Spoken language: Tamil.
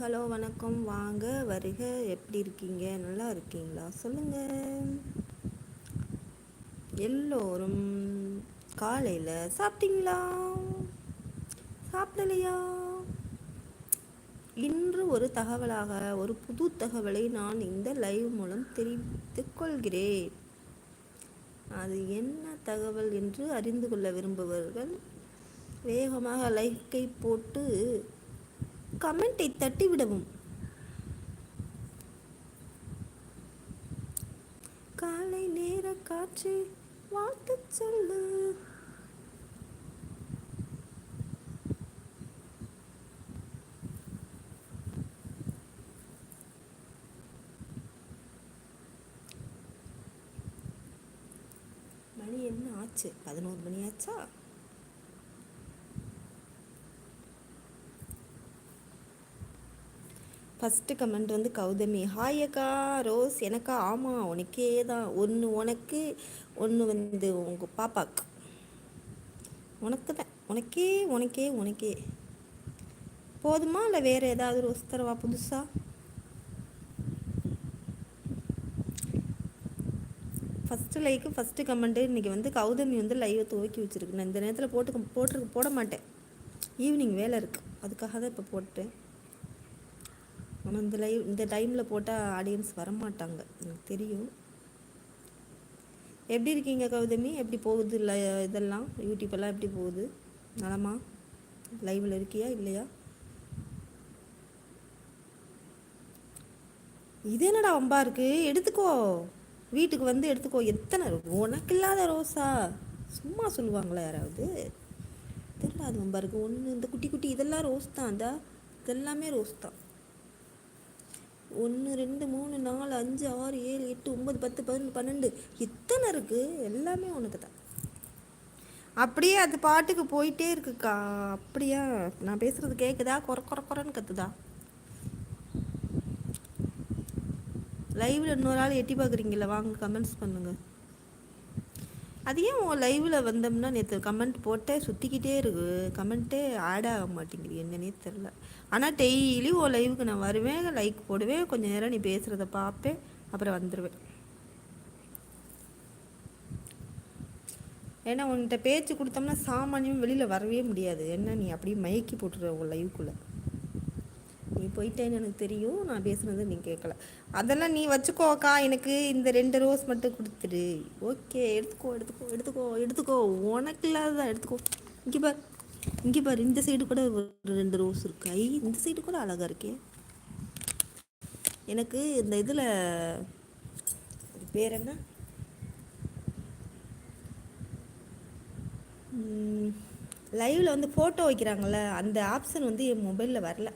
ஹலோ வணக்கம். வாங்க வருக. எப்படி இருக்கீங்க? நல்லா இருக்கீங்களா? சொல்லுங்க. எல்லோரும் காலையில் சாப்பிட்டீங்களா? சாப்பிடலையா? இன்று ஒரு தகவலாக ஒரு புது தகவலை நான் இந்த லைவ் மூலம் தெரிவித்துக் கொள்கிறேன். அது என்ன தகவல் என்று அறிந்து கொள்ள விரும்புபவர்கள் வேகமாக லைக்கை போட்டு கமெண்ட்டை தட்டிவிடவும். காலை நேர காற்று வாழ்த்து சொல்லு. மணி என்ன ஆச்சு? பதினோரு மணி ஆச்சா ஃபஸ்ட்டு கமெண்ட் வந்து கௌதமி ஹாய் அக்கா ரோஸ் எனக்கா ஆமாம் உனக்கே தான் ஒன்று உனக்கு ஒன்று வந்து உங்கள் பாப்பாக்கு. உனக்கு தான் உனக்கே உனக்கே உனக்கே. போதுமா? இல்லை வேறு ஏதாவது ரோஸ் தரவா புதுசாக ஃபஸ்ட்டு லைக்கு ஃபஸ்ட்டு கமெண்ட்டு இன்றைக்கி வந்து கௌதமி வந்து லைவை துவக்கி வச்சுருக்கு. நான் இந்த நேரத்தில் போட்டு போட்டு போட மாட்டேன். ஈவினிங் வேலை இருக்குது அதுக்காக தான் இப்போ போட்டேன். ஆனால் இந்த லைவ் இந்த டைமில் போட்டால் ஆடியன்ஸ் வரமாட்டாங்க. எனக்கு தெரியும். எப்படி இருக்கீங்க கௌதமி? எப்படி போகுது இல்லை இதெல்லாம்? யூடியூப்பெல்லாம் எப்படி போகுது? நலமா? லைவில் இருக்கியா இல்லையா? இது என்னடா அம்பா இருக்குது எடுத்துக்கோ. வீட்டுக்கு வந்து எடுத்துக்கோ. எத்தனை உனக்கு இல்லாத ரோஸா சும்மா சொல்லுவாங்களா யாராவது? தெரியல அது அம்பா இருக்குது ஒன்று இந்த குட்டி குட்டி இதெல்லாம் ரோஸ் தான். அந்த இதெல்லாமே ரோஸ் தான். ஒன்று ரெண்டு மூணு நாலு அஞ்சு ஆறு ஏழு எட்டு ஒம்பது பத்து பதினொன்று பன்னெண்டு. இத்தனை இருக்குது எல்லாமே உனக்கு தான். அப்படியே அது பாட்டுக்கு போயிட்டே இருக்குக்கா. அப்படியா? நான் பேசுறது கேட்குதா குறை குறை குறைன்னு கத்துதா? லைவில் இன்னொரு ஆள் எட்டி பார்க்குறீங்களா வாங்க கமெண்ட்ஸ் பண்ணுங்கள் அது ஏன் உன் லைவில் வந்தோம்னா நேற்று கமெண்ட் போட்டே சுற்றிக்கிட்டே இருக்கு. கமெண்ட்டே ஆட் ஆக மாட்டேங்குது. என்னன்னே தெரில ஆனால் டெய்லி உன் லைவுக்கு நான் வருவேன் லைக் போடுவேன். கொஞ்சம் நேரம் நீ பேசுகிறத பார்ப்பேன். அப்புறம் வந்துடுவேன் ஏன்னா உன்கிட்ட பேச்சு கொடுத்தோம்னா சாமானியம் வெளியில் வரவே முடியாது. என்ன நீ அப்படியே மயக்கி போட்டுருவ உன் லைவுக்குள்ளே நீ போயிட்டேன்னு எனக்கு தெரியும். நான் பேசுனது நீ கேட்கல அதெல்லாம் நீ வச்சுக்கோக்கா எனக்கு இந்த ரெண்டு ரோஸ் மட்டும் கொடுத்துரு. ஓகே எடுத்துக்கோ எடுத்துக்கோ எடுத்துக்கோ எடுத்துக்கோ. உனக்கு இல்லாததான் எடுத்துக்கோ. இங்கே பார். இங்கே பார். இந்த சைடு கூட ஒரு ரெண்டு ரோஸ் இருக்கு. ஐ இந்த சைடு கூட அழகாக இருக்கே. எனக்கு இந்த இதில் பேர் என்ன? லைவில் வந்து ஃபோட்டோ வைக்கிறாங்கள்ல அந்த ஆப்ஷன் வந்து என் மொபைலில் வரல.